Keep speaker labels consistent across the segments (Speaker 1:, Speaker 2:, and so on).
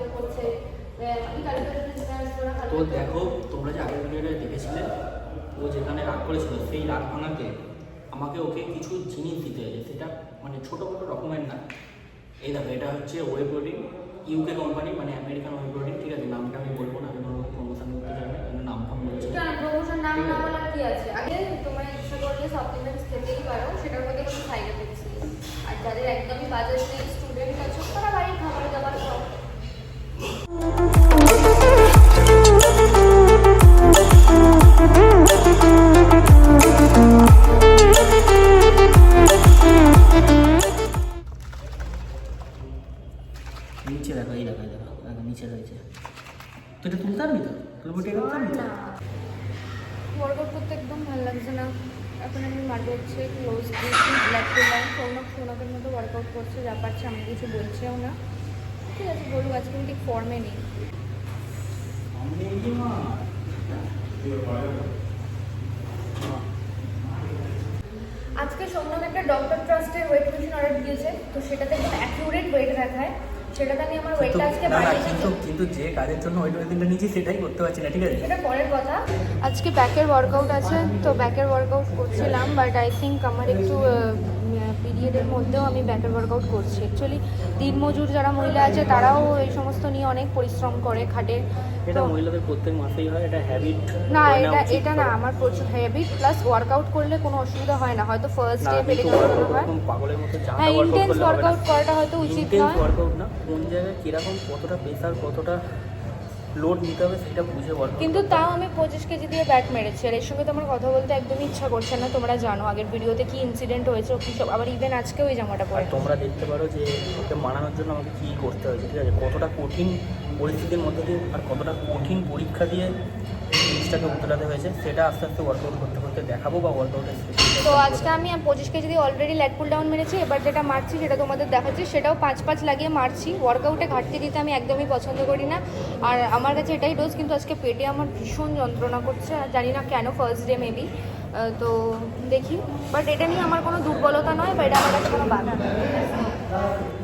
Speaker 1: ও করছে।
Speaker 2: তো দেখো তোমরা যে আগের ভিডিওটা দেখেছিলে ও যেখানে রাগ করেছিল সেই রাগ ভাঙাতে আমাকে ওকে কিছু জিনিস দিতে হয়েছে। সেটা মানে ছোটোখাটো রকমের না। এই দেখো এটা হচ্ছে ওয়ে প্রোটিন ইউকে কোম্পানি মানে আমেরিকান ওয়ে প্রোটিন ঠিক আছে? নামটা আমি বলব না আমি কোনো প্রমোশন করতে চাই না কিন্তু নাম ফাম বলছি।
Speaker 1: প্রমোশন নাম না কি আছে? আগে তোমার ইচ্ছা করলে সাপ্লিমেন্টস খেতেই পারো সেটার মধ্যে কোনো সাইড এফেক্টস নেই। আর যাদের একদমই বাজেট নেই ওয়ার্কআউট করতে একদম ভালো লাগছে না। এখন আমি মারবো হচ্ছে ক্লোজ দিয়েছি ব্ল্যাক করলাম সৌনক সৌনকের মতো ওয়ার্কআউট করছে যা পারছে আমি কিছু বলছেও না। ঠিক আছে বলুক আজকে ঠিক ফর্মে নেই। আজকে সৌনক একটা ডক্টর ট্রাস্টের ওয়েট মেশিন অর্ডার দিয়েছে তো সেটাতে একদম অ্যাকিউরেট ওয়েট দেখায়। সেটাতে আমি আমার ওয়েটটা আজকে
Speaker 2: কিন্তু কিন্তু যে কাজের জন্য ওই দিনটা নিয়েছি সেটাই করতে পারছি না ঠিক আছে?
Speaker 1: এটা পরের কথা। আজকে ব্যাকের ওয়ার্কআউট আছে তো ব্যাকের ওয়ার্কআউট করছিলাম বাট আই থিঙ্ক আমার একটু পিরিয়ডের মধ্যেও আমি ব্যাকের ওয়ার্কআউট করছি। অ্যাকচুয়ালি দিনমজুর যারা মহিলা আছে তারাও এই সমস্ত নিয়ে অনেক পরিশ্রম করে খাটে।
Speaker 2: এটা মহিলাদের প্রত্যেক মাসেই হয়? এটা হ্যাবিট
Speaker 1: না এটা এটা না আমার প্রচুর হ্যাবিট প্লাস ওয়ার্কআউট করলে কোনো অসুবিধা হয় না। হয়তো ফার্স্ট ডে পেটে যন্ত্রণা হয়। হ্যাঁ ইন্টেন্স ওয়ার্কআউট করাটা হয়তো উচিত নয়।
Speaker 2: ওয়ার্কআউট না কোন জায়গায় কীরকম কতটা প্রেসার কতটা লোড নিতে হবে সেটা বুঝে বল।
Speaker 1: কিন্তু তাও আমি পঁচিশ কেজি দিয়ে ব্যাট মেরেছি আর এর সঙ্গে তো আমার কথা বলতে একদমই ইচ্ছা করছে না তোমরা জানো আগের ভিডিওতে কি ইনসিডেন্ট হয়েছে কি সব আবার ইভেন আজকে ওই জামাটা পরে।
Speaker 2: তোমরা দেখতে পারো যে ওকে মানানোর জন্য আমাকে কী করতে হয়েছে ঠিক আছে? কতটা কঠিন পরিস্থিতির মধ্যে দিয়ে আর কতটা কঠিন পরীক্ষা দিয়ে জিনিসটাকে উতলাতে হয়েছে সেটা আস্তে আস্তে ওয়ার্কআউট করতে করতে দেখাবো বা ওয়ার্কআউটের
Speaker 1: তো আজকে আমি পঁচিশ কেজি দিয়ে অলরেডি ল্যাট পুল ডাউন মেরেছি এবার যেটা মারছি সেটা তোমাদের দেখাচ্ছি সেটাও পাঁচ পাঁচ লাগিয়ে মারছি। ওয়ার্কআউটে ঘাটতি দিতে আমি একদমই পছন্দ করি না। আর আমার কাছে এটাই ডোজ কিন্তু আজকে পেটে আমার ভীষণ যন্ত্রণা করছে আর জানি না কেন ফার্স্ট ডে মেবি তো দেখি। বাট এটা নিয়ে আমার কোনো দুর্বলতা নয় বা এটা আমার কাছে কোনো বাধা নয়।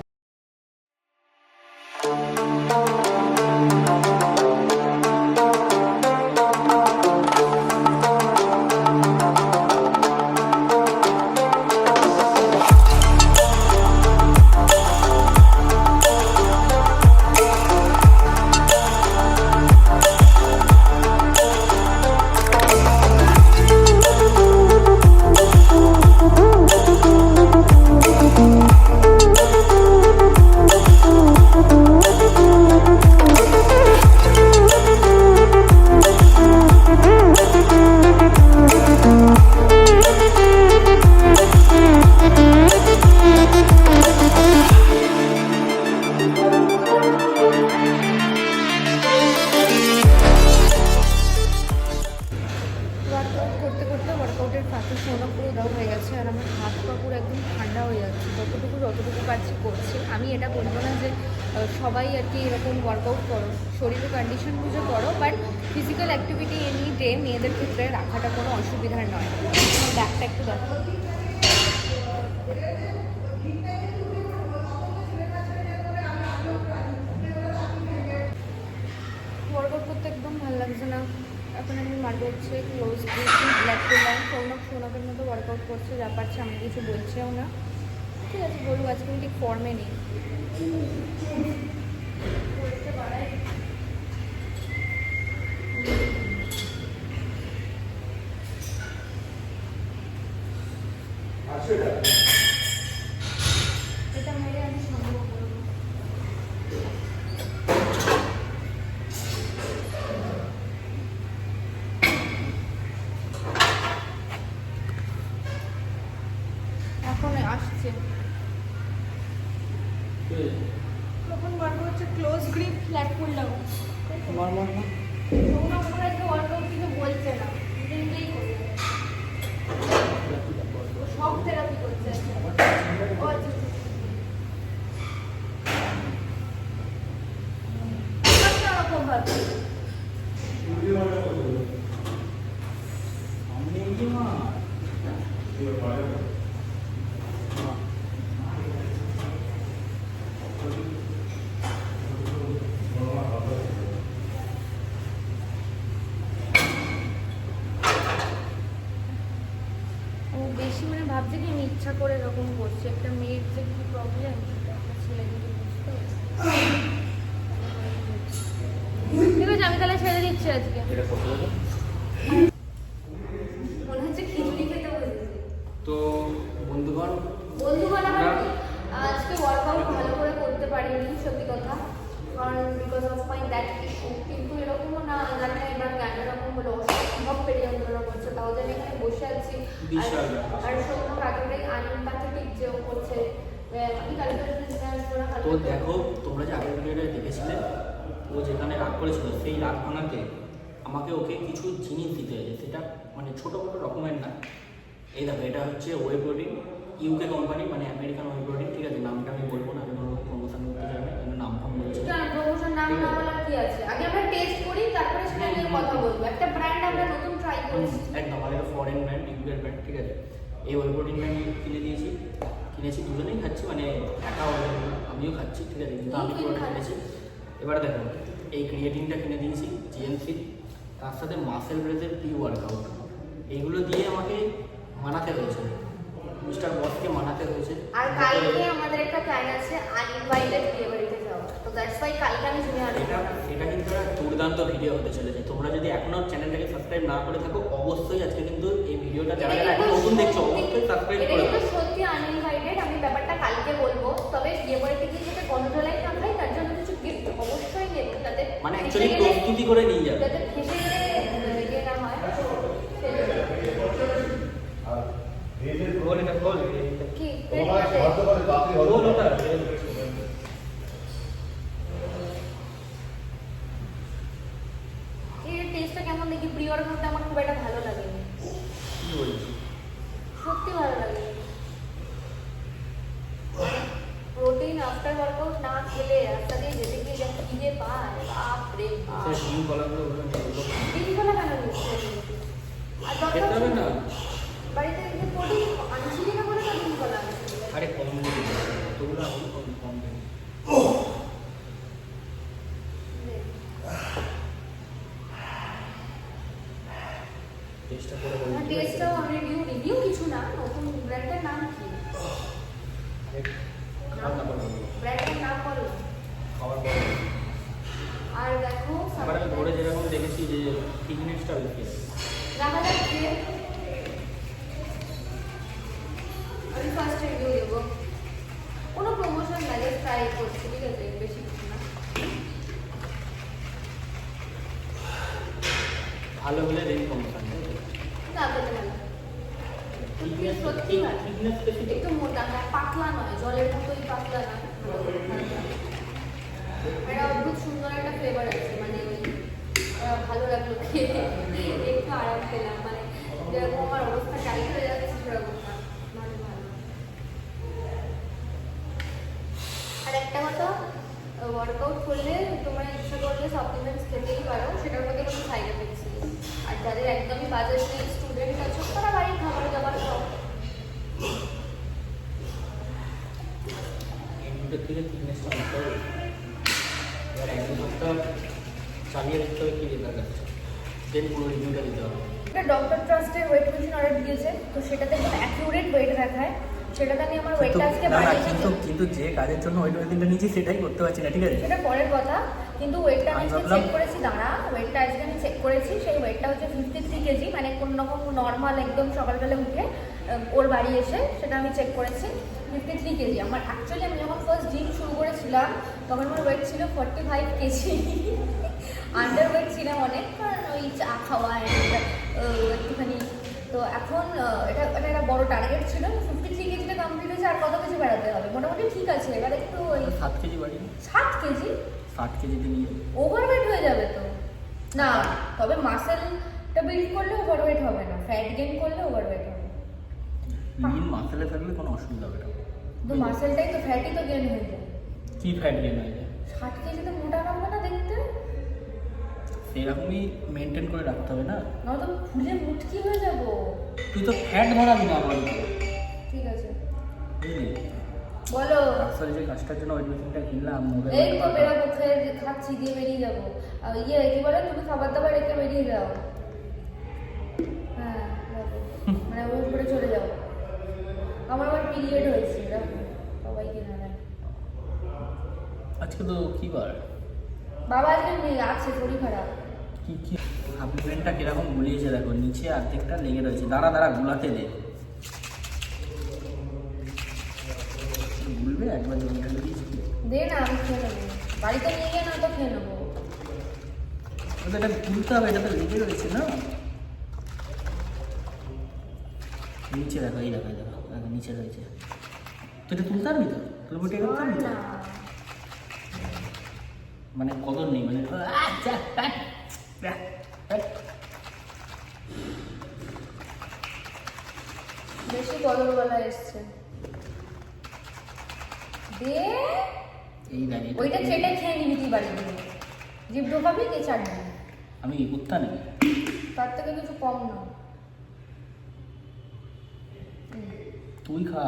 Speaker 1: সোনা পুরো দাও হয়ে গেছে আর আমার হাত পা পুরো একদম ঠান্ডা হয়ে যাচ্ছে। যতটুকু যতটুকু পারছি করছি। আমি এটা বলব না যে সবাই আর কি এরকম ওয়ার্কআউট করো। শরীরের কন্ডিশন বুঝে করো but physical activity any day মেয়েদের ক্ষেত্রে রাখাটা কোনো অসুবিধার নয়। ব্যাগটা একটু দেখো। ওয়ার্কআউট করতে একদম ভালো লাগছে না। এখন আমি হচ্ছে ক্লোজ দিয়েছি ব্ল্যাক সৌনক সৌনকের মতো ওয়ার্কআউট করছে, যা পারছে আমি কিছু বলছেও না। ঠিক আছে, বলুক, আজকে ঠিক ফর্মে নেই। এটা মেরে আমি সংগ্রহ করব এখন আসছে তখন মনে হচ্ছে ক্লোজ গ্রিপ ফ্ল্যাট করলাম
Speaker 2: মার মার মার।
Speaker 1: তোমরা ওপরে আজকে ওয়ার্কআউট কিছু বলছে না নিজে নিজেই করছে ও সব থেরাপি করছে ও আচ্ছা আচ্ছা রকম ভাবে
Speaker 2: সামনে এগিয়ে মার। মা।
Speaker 1: ভাবছি কি আমি ইচ্ছা করে এরকম করছে। একটা মেয়ের যে কি প্রবলেম সেটা একটা ছেলে যদি বুঝতে ঠিক আছে আমি তাহলে ছেড়ে দিচ্ছি আজকে। মনে হচ্ছে খিচুড়ি খেতে বসেছি।
Speaker 2: তো বন্ধুগণ
Speaker 1: বন্ধুগণ আজকে ওয়ার্কআউট ভালো করে করতে পারিনি সত্যি কথা। কারণ because of my that issue কিন্তু এরকমও না জানি না এবার কেন এরকম হলো অসম্ভব পেটে যন্ত্রণা করছে। তাও এখানে বসে আছি। আর- সৌম্য ও করছে।
Speaker 2: তো দেখো তোমরা যে আগের ভিডিওটা দেখেছিলে ও যেখানে রাগ করেছিল সেই রাগ ভাঙাতে আমাকে ওকে কিছু জিনিস দিতে হয়েছে। সেটা মানে ছোটোখাটো রকমের না। এই দেখো এটা হচ্ছে ওয়ে প্রোটিন ইউকে কোম্পানি মানে আমেরিকান ওয়ে প্রোটিন ঠিক আছে? নামটা আমি বলব না আমি কোনো প্রমোশন করতে চাই না আমি নাম ফাম বলছি।
Speaker 1: প্রমোশন নাম না কি আছে? আগে আমরা টেস্ট করি তারপরে সেটা নিয়ে কথা বলব। একটা ব্র্যান্ড আমরা নতুন ট্রাই করছি।
Speaker 2: একদম আমাদের ফরেন ব্র্যান্ড ইউকের ব্র্যান্ড ঠিক আছে? এই প্রোটিন ব্র্যান্ড কিনে দিয়েছি। কিনেছি দুজনেই খাচ্ছি মানে একা না, আমিও খাচ্ছি ঠিক আছে কিন্তু আমি পুরোটা? কিনেছি। এবার দেখো এই ক্রিয়েটিনটা কিনে দিয়েছি জিএনসি তার সাথে মাসেল ব্রেথের প্রি ওয়ার্কআউট এইগুলো দিয়ে আমাকে মানাতে হয়েছে মিস্টার বসকে মানাতে হয়েছে।
Speaker 1: আর কালকে আমাদের একটা প্ল্যান আছে আনইনভাইটেড তো দ্যাটস ওয়াই কালকে আমি শুনে
Speaker 2: এটা এটা কিন্তু একটা দুর্দান্ত ভিডিও হতে চলেছে। তোমরা যদি এখনও চ্যানেলটাকে সাবস্ক্রাইব না করে থাকো অবশ্যই আজকে কিন্তু এই ভিডিওটা যারা যারা এখন নতুন দেখছ অবশ্যই সাবস্ক্রাইব
Speaker 1: এটা
Speaker 2: করে
Speaker 1: কিন্তু
Speaker 2: দাও।
Speaker 1: সত্যি আনইনভাইটেড আমি ব্যাপারটা কালকে বলব। তবে বিয়ে বাড়িতে গিয়ে যাতে গন্ধলাই না তার জন্য কিছু গিফট অবশ্যই নেব যাতে
Speaker 2: মানে অ্যাকচুয়ালি প্রস্তুতি করে নিয়ে যাবে।
Speaker 1: যাতে খেতে গেলে ইয়ে না হয়।
Speaker 2: বল এটা বল।
Speaker 1: কি?
Speaker 2: বল ওটা
Speaker 1: এই টেস্টটা কেমন দেখি প্রি ওয়ার্কআউটটা আমার খুব একটা ভালো লাগেনি
Speaker 2: কি বলছি
Speaker 1: সত্যি ভালো লাগে প্রোটিন আফটার ওয়ার্কআউট না খেলে রাস্তা দিয়ে যেতে গিয়ে যা খিদে পায় বাপ রে বাপ
Speaker 2: সে ডিম কলাগুলো ওগুলো।
Speaker 1: কেন আর দরকার
Speaker 2: খেতে হবে না।
Speaker 1: বাড়িতে যে প্রোটিন আনছিলি না বলে তো দিনবেলা
Speaker 2: আরে কম দিবি কম কম দিবি চেষ্টা করে বলি।
Speaker 1: টেস্টটাও আমি রিভিউ রিভিউ কিছু না নতুন ব্র্যান্ডের নাম কি
Speaker 2: খাবার দাবার বলব
Speaker 1: ব্র্যান্ডের নাম বলো
Speaker 2: খাবার পরে
Speaker 1: আর দেখো
Speaker 2: এবার আমি ধরে যেরকম দেখেছি যে থিকনেসটা বেশি আছে
Speaker 1: দেখা যাচ্ছে আমি ফার্স্ট রিভিউ দেবো কোনো প্রমোশন না জাস্ট ট্রাই করছি ঠিক আছে বেশি কিছু না
Speaker 2: ভালো হলে রেঞ্জ কমসান
Speaker 1: না পেতে ভালো
Speaker 2: থিকনেস
Speaker 1: সত্যি ভালো।
Speaker 2: থিকনেস বেশি তো
Speaker 1: একটু মোটা না পাতলা নয় জলের মতোই পাতলা না একটা অদ্ভুত সুন্দর একটা ফ্লেভার আছে মানে ওই আহ, ভালো লাগল খেয়ে একটু আরাম পেলাম মানে যেরকম আমার অবস্থা টাইট হয়ে যাচ্ছে সেরকম না মানে ভালো আর একটা কথা ওয়ার্কআউট করলে তোমরা ইচ্ছা করলে সাপ্লিমেন্টস খেতেই পারো সেটার মধ্যে কোনো সাইড এফেক্টস নেই আর যাদের একদমই বাজার নেই স্টুডেন্ট আছো তারা বাড়ির খাবার দাবার খাও
Speaker 2: দুটোর থেকে থিকনেসটা আনতে হবে? এবার এক চালিয়ে দেখতে হবে কী রেজাল্ট আসছে দেন পুরো রিভিউটা দিতে হবে।
Speaker 1: একটা ডক্টর ট্রাস্টের ওয়েট মেশিন অর্ডার দিয়েছে তো সেটাতে একদম অ্যাকিউরেট ওয়েট দেখায়। সেটাতে আমি আমার ওয়েটটা আজকে
Speaker 3: কিন্তু কিন্তু যে কাজের জন্য ওয়েট মেশিনটা নিয়েছি সেটাই করতে পারছি না ঠিক আছে?
Speaker 1: সেটা পরের কথা কিন্তু ওয়েটটা আমি আজকে চেক করেছি দাঁড়া ওয়েটটা আজকে আমি চেক করেছি সেই ওয়েটটা হচ্ছে ফিফটি থ্রি কেজি মানে কোনো রকম নর্মাল একদম সকালবেলা উঠে ওর বাড়ি এসে সেটা আমি চেক করেছি। Fifty three KG. আমার অ্যাকচুয়ালি আমি যখন ফার্স্ট জিম শুরু করেছিলাম তখন আমার ওয়েট ছিল forty five KG. Under weight ছিলাম অনেক কারণ ওই চা খাওয়া একটুখানি। তো এখন এটা এটা একটা বড় টার্গেট ছিল। ফিফটি থ্রি কেজিটা কমপ্লিট হয়েছে আর কত কেজি বেড়াতে হবে? মোটামুটি ঠিক আছে এবার একটু ওই
Speaker 2: সাত কেজি বাড়ি
Speaker 1: সাত কেজি?
Speaker 2: ষাট কেজিতে নিয়ে
Speaker 1: ওভারওয়েট হয়ে যাবে তো? না তবে মাসেলটা বিল্ড করলে ওভারওয়েট হবে না। ফ্যাট গেইন করলে ওভারওয়েট হবে।
Speaker 2: লিন মাসেলে থাকলে কোনো অসুবিধা হবে না।
Speaker 1: তো মাসেলটাই তো ফ্যাটই তো গেইন হয়ে যায়।
Speaker 2: কি ফ্যাট গেন হয়ে যায়?
Speaker 1: ষাট কেজি তো মোটা নামবে না দেখতে।
Speaker 2: সেরকমই মেনটেন করে রাখতে হবে না?
Speaker 1: না তো ফুলে মুটকি হয়ে যাব।
Speaker 2: তুই তো ফ্যাট বাড়াবি না বল।
Speaker 1: ঠিক আছে। বলো।
Speaker 2: আসলে যে কাজটার জন্য ওয়েট মেশিনটা কিনলাম
Speaker 1: এই তো বেরোবো খেয়ে খাচ্ছি দিয়ে বেরিয়ে যাব। আর ইয়ে কি বলে? তুমি খাবার দাবার রেখে বেরিয়ে যাও। হ্যাঁ মানে ওই উপরে চলে যাও পিরিয়ড হয়েছে দেখো সবাইকে জানাই
Speaker 2: আজকে তো কি বার
Speaker 1: বাবা আজকে নেই, আছে শরীর খারাপ।
Speaker 2: কি কি? হাফ প্যান্টটা কীরকম গুলিয়েছে দেখো নিচে অর্ধেকটা লেগে রয়েছে। দাঁড়া দাঁড়া গুলাতে দে। গুলবে একবার জমি ঢেলে
Speaker 1: দে না আমি খেয়ে নেব। বাড়িতে নিয়ে গিয়ে না তো খেয়ে নেব।
Speaker 2: এটা তুলতে হবে এটা তো লেগে রয়েছে না? নিচে দেখো এই দেখো এই দেখো নিচে রয়েছে। তো এটা তুলতে পারবি তো? তুলবো টেকে করতে পারবি তো?
Speaker 1: না
Speaker 2: মানে কদর নেই মানে।
Speaker 1: বেশি কদরওয়ালা এসছে। দে।
Speaker 2: এই দাঁড়িয়ে
Speaker 1: ওইটা চেটে খেয়ে নিবি তুই বাড়ি গিয়ে জিভ ঢোকাবি কে
Speaker 2: আমি কি কুত্তা নেই
Speaker 1: তার থেকে কিছু কম না
Speaker 2: তুই খা।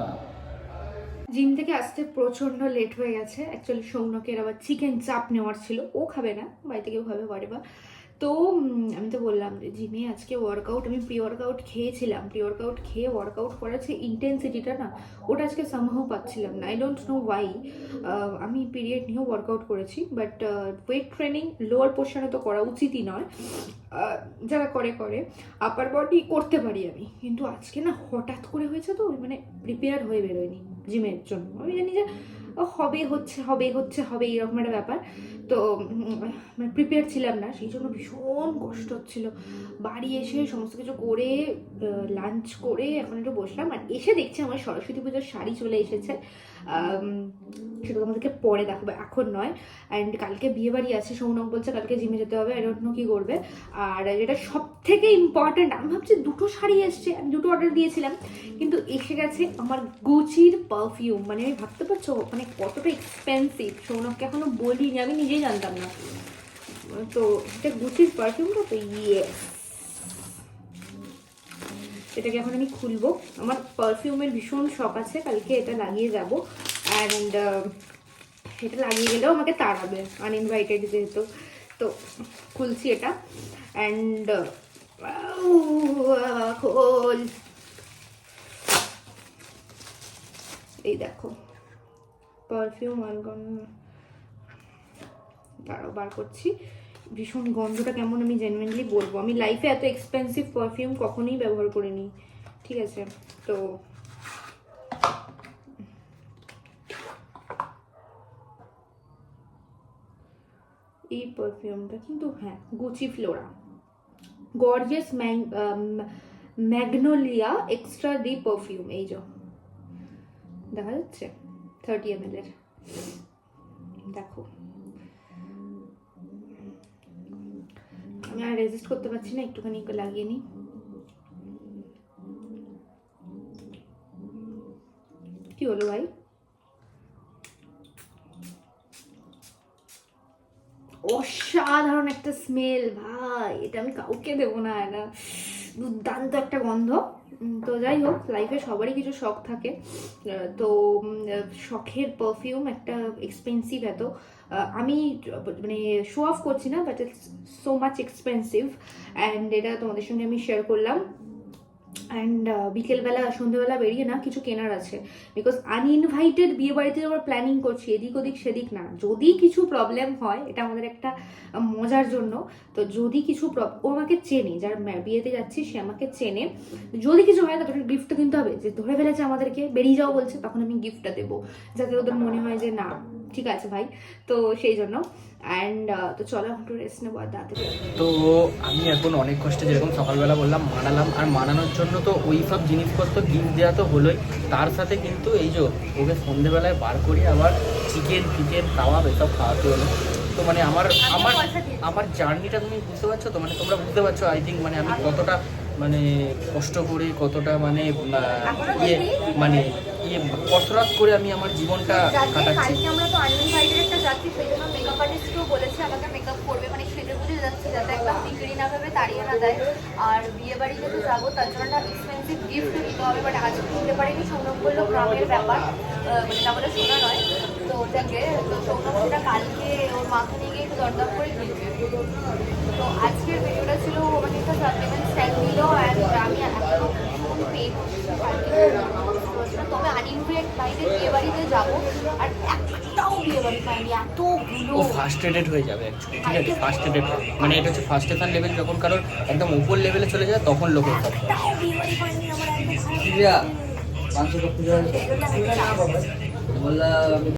Speaker 1: জিম থেকে আসতে প্রচণ্ড লেট হয়ে গেছে। অ্যাকচুয়ালি সৌনকের আবার চিকেন চাপ নেওয়ার ছিল। ও খাবে না। বাড়িতে কেউ খাবে বাড়ি বা তো আমি তো বললাম যে জিমে, আজকে ওয়ার্কআউট আমি প্রি ওয়ার্কআউট খেয়েছিলাম। প্রি ওয়ার্কআউট খেয়ে ওয়ার্কআউট করার যে ইন্টেন্সিটিটা না, ওটা আজকে সামহাও পাচ্ছিলাম না। আই ডোন্ট নো ওয়াই আমি পিরিয়ড নিয়েও ওয়ার্কআউট করেছি বাট ওয়েট ট্রেনিং লোয়ার পোর্শনে তো করা উচিতই নয়। যারা করে করে। আপার বডি করতে পারি আমি। কিন্তু আজকে না, হঠাৎ করে হয়েছে তো মানে প্রিপেয়ার হয়ে বেরোয়নি জিমের জন্য। আমি জানি যে হবে হচ্ছে হবে হচ্ছে হবে এরকম একটা ব্যাপার। তো মানে প্রিপেয়ার ছিলাম না, সেই জন্য ভীষণ কষ্ট হচ্ছিল। বাড়ি এসে সমস্ত কিছু করে লাঞ্চ করে এখন একটু বসলাম আর এসে দেখছি আমার সরস্বতী পুজোর শাড়ি চলে এসেছে। সেটা তোমাদেরকে পরে দেখাবো, এখন নয়। অ্যান্ড কালকে বিয়ে বাড়ি আছে, সৌনক বলছে কালকে জিমে যেতে হবে ডোন্ট নো কী করবে। আর যেটা সব থেকে ইম্পর্ট্যান্ট আমি ভাবছি দুটো শাড়ি এসছে, আমি দুটো অর্ডার দিয়েছিলাম, কিন্তু এসে গেছে আমার গুচির পারফিউম মানে আমি ভাবতে পারছ মানে কতটা এক্সপেন্সিভ সৌনককে এখনও বলিনি, আমি নিজেই জানতাম না। তো এটা গুচির পারফিউমটা তো ইয়ে এটাকে এখন আমি খুলবো। আমার পারফিউমের ভীষণ শখ আছে, কালকে এটা লাগিয়ে যাব। অ্যান্ড এটা লাগিয়ে গেলেও আমাকে তাড়াবে আনইনভাইটেড যেহেতু। তো খুলছি এটা। অ্যান্ড খোল। এই দেখো পারফিউম আলগন দাঁড়াও বার করছি। ভীষণ গন্ধটা কেমন আমি জেনুইনলি বলব। আমি লাইফে এত এক্সপেন্সিভ পারফিউম কখনোই ব্যবহার করিনি। ঠিক আছে? তো এই পারফিউমটা কিন্তু হ্যাঁ Gucci Flora gorgeous magnolia extra de perfume এই যে। দেখা যাচ্ছে? থার্টি এম এর দেখো। আর রেজিস্ট করতে পারছি না, একটুখানি একটু লাগিয়ে নিই। কি হলো ভাই? অসাধারণ একটা স্মেল ভাই, এটা আমি কাউকে দেবো না, এটা দুর্দান্ত একটা গন্ধ। তো যাই হোক লাইফে সবারই কিছু শখ থাকে। তো শখের পারফিউম একটা এক্সপেন্সিভ এত। আমি মানে শো অফ করছি না but it's so much expensive and এটা তোমাদের সঙ্গে আমি শেয়ার করলাম। অ্যান্ড বিকেলবেলা সন্ধ্যেবেলা বেরিয়ে না কিছু কেনার আছে। বিকজ আনইনভাইটেড বিয়ে বাড়িতে যাওয়ার প্ল্যানিং করছি, এদিক ওদিক, সেদিক না। যদি কিছু প্রবলেম হয়, এটা আমাদের একটা মজার জন্য, তো যদি কিছু ও আমাকে চেনে, যার বিয়েতে যাচ্ছি, সে আমাকে চেনে। যদি কিছু হয় তাদের গিফটটা কিনতে হবে। যে ধরে ফেলেছে আমাদেরকে, বেরিয়ে যাও বলছে, তখন আমি গিফটটা দেবো। যাতে ওদের মনে হয় যে না। ঠিক আছে ভাই। তো সেই জন্য। অ্যান্ড তো চলো এখন একটু রেস্ট নেব আর তাড়াতাড়ি
Speaker 2: তো আমি এখন অনেক কষ্টে যেরকম সকালবেলা বললাম মানালাম। আর মানানোর জন্য তো ওই সব জিনিসপত্র গিফট দেওয়া তো হলোই। তার সাথে কিন্তু এই যে ওকে সন্ধেবেলায় বার করি আবার চিকেন ফিকেন তাওয়া এসব খাওয়াতে হলো। তো মানে আমার আমার আমার জার্নিটা তুমি বুঝতে পারছ তো? মানে তোমরা বুঝতে পারছ আই থিঙ্ক মানে আমি কতটা মানে কষ্ট করে কতটা মানে ইয়ে মানে ইয়ে কসরত করে আমি আমার জীবনটা কাটাচ্ছি।
Speaker 1: আমরা তো আনইনভাইটেড একটা যাচ্ছি সেই জন্য মেকআপ আর্টিস্টকেও বলেছে আমাকে মেকআপ করবে মানে সেজে বুঝে যাচ্ছে যাতে একদম বিক্রি না ভাবে তাড়িয়ে না দেয় আর বিয়ে যাব তার জন্য একটা এক্সপেন্সিভ গিফট নিতে হবে বাট আজকে নিতে পারিনি সৌরভ বলল গ্রামের ব্যাপার। মানে না বলে শোনা নয়। তো ওটাকে তো সৌরভ সেটা কালকে ওর নিয়ে গিয়ে একটু দরদাম করে কিনবে। তো আজকের ভিডিওটা ছিল আমাকে একটা সাপ্লিমেন্ট স্ট্যান্ড দিল অ্যান্ড আমি এখনও ভীষণ পেন কালকে আনইনভাইট বাইরে বিয়ে বাড়িতে যাব আর একটাও বিয়ে বাড়ি পাইনি এতগুলো
Speaker 2: ও ফার্স্টেডেড হয়ে যাবে অ্যাকচুয়ালি ঠিক আছে ফার্স্টেডেড মানে এটা হচ্ছে ফার্স্টেশন লেভেল যখন কারোর একদম উপর লেভেলে চলে যায় তখন লোকের।
Speaker 4: পাঁচশো টাকা। বললাম